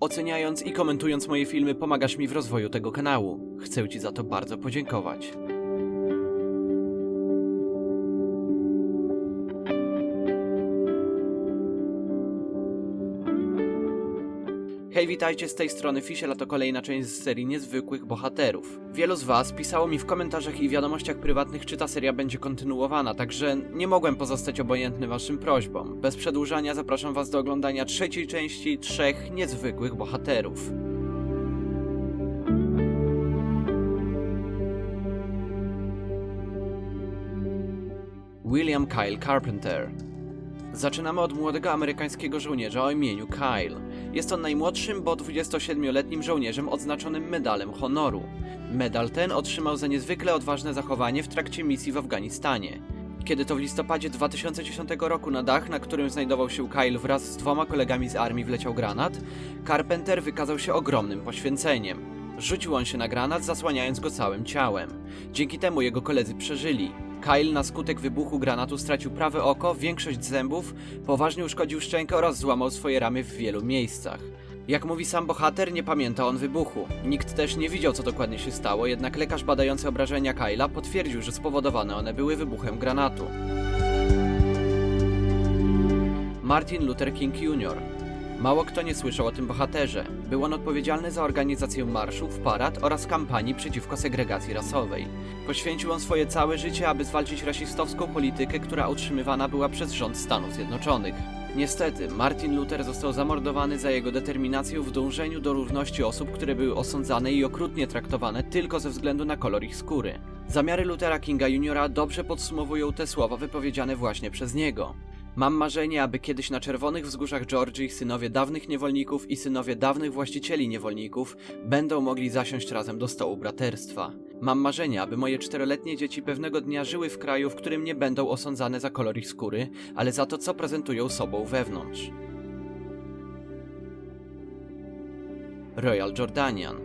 Oceniając i komentując moje filmy pomagasz mi w rozwoju tego kanału. Chcę Ci za to bardzo podziękować. Hej, witajcie z tej strony Fisiel, a to kolejna część z serii Niezwykłych Bohaterów. Wielu z Was pisało mi w komentarzach i wiadomościach prywatnych, czy ta seria będzie kontynuowana, także nie mogłem pozostać obojętny Waszym prośbom. Bez przedłużania zapraszam Was do oglądania trzeciej części Trzech Niezwykłych Bohaterów. William Kyle Carpenter Zaczynamy od młodego amerykańskiego żołnierza o imieniu Kyle. Jest on najmłodszym, bo 27-letnim żołnierzem odznaczonym medalem honoru. Medal ten otrzymał za niezwykle odważne zachowanie w trakcie misji w Afganistanie. Kiedy to w listopadzie 2010 roku na dach, na którym znajdował się Kyle wraz z dwoma kolegami z armii wleciał granat, Carpenter wykazał się ogromnym poświęceniem. Rzucił on się na granat, zasłaniając go całym ciałem. Dzięki temu jego koledzy przeżyli. Kyle na skutek wybuchu granatu stracił prawe oko, większość zębów, poważnie uszkodził szczękę oraz złamał swoje ramy w wielu miejscach. Jak mówi sam bohater, nie pamięta on wybuchu. Nikt też nie widział, co dokładnie się stało, jednak lekarz badający obrażenia Kyla potwierdził, że spowodowane one były wybuchem granatu. Martin Luther King Jr. Mało kto nie słyszał o tym bohaterze. Był on odpowiedzialny za organizację marszów, parad oraz kampanii przeciwko segregacji rasowej. Poświęcił on swoje całe życie, aby zwalczyć rasistowską politykę, która utrzymywana była przez rząd Stanów Zjednoczonych. Niestety, Martin Luther został zamordowany za jego determinację w dążeniu do równości osób, które były osądzane i okrutnie traktowane tylko ze względu na kolor ich skóry. Zamiary Luthera Kinga Jr. dobrze podsumowują te słowa wypowiedziane właśnie przez niego. Mam marzenie, aby kiedyś na czerwonych wzgórzach Georgii synowie dawnych niewolników i synowie dawnych właścicieli niewolników będą mogli zasiąść razem do stołu braterstwa. Mam marzenie, aby moje czteroletnie dzieci pewnego dnia żyły w kraju, w którym nie będą osądzane za kolor ich skóry, ale za to, co prezentują sobą wewnątrz. Royal Jordanian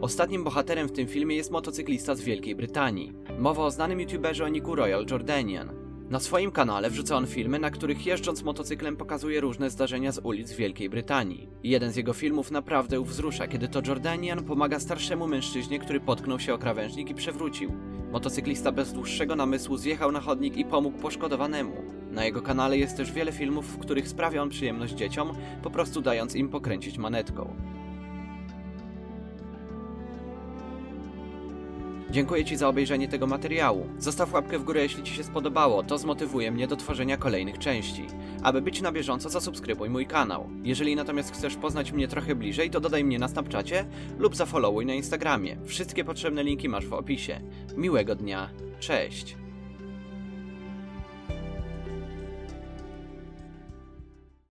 Ostatnim bohaterem w tym filmie jest motocyklista z Wielkiej Brytanii. Mowa o znanym youtuberze o niku Royal Jordanian. Na swoim kanale wrzuca on filmy, na których jeżdżąc motocyklem pokazuje różne zdarzenia z ulic Wielkiej Brytanii. Jeden z jego filmów naprawdę wzrusza, kiedy to Jordanian pomaga starszemu mężczyźnie, który potknął się o krawężnik i przewrócił. Motocyklista bez dłuższego namysłu zjechał na chodnik i pomógł poszkodowanemu. Na jego kanale jest też wiele filmów, w których sprawia on przyjemność dzieciom, po prostu dając im pokręcić manetką. Dziękuję Ci za obejrzenie tego materiału. Zostaw łapkę w górę, jeśli Ci się spodobało, to zmotywuje mnie do tworzenia kolejnych części. Aby być na bieżąco, zasubskrybuj mój kanał. Jeżeli natomiast chcesz poznać mnie trochę bliżej, to dodaj mnie na Snapchacie lub zafollowuj na Instagramie. Wszystkie potrzebne linki masz w opisie. Miłego dnia, cześć!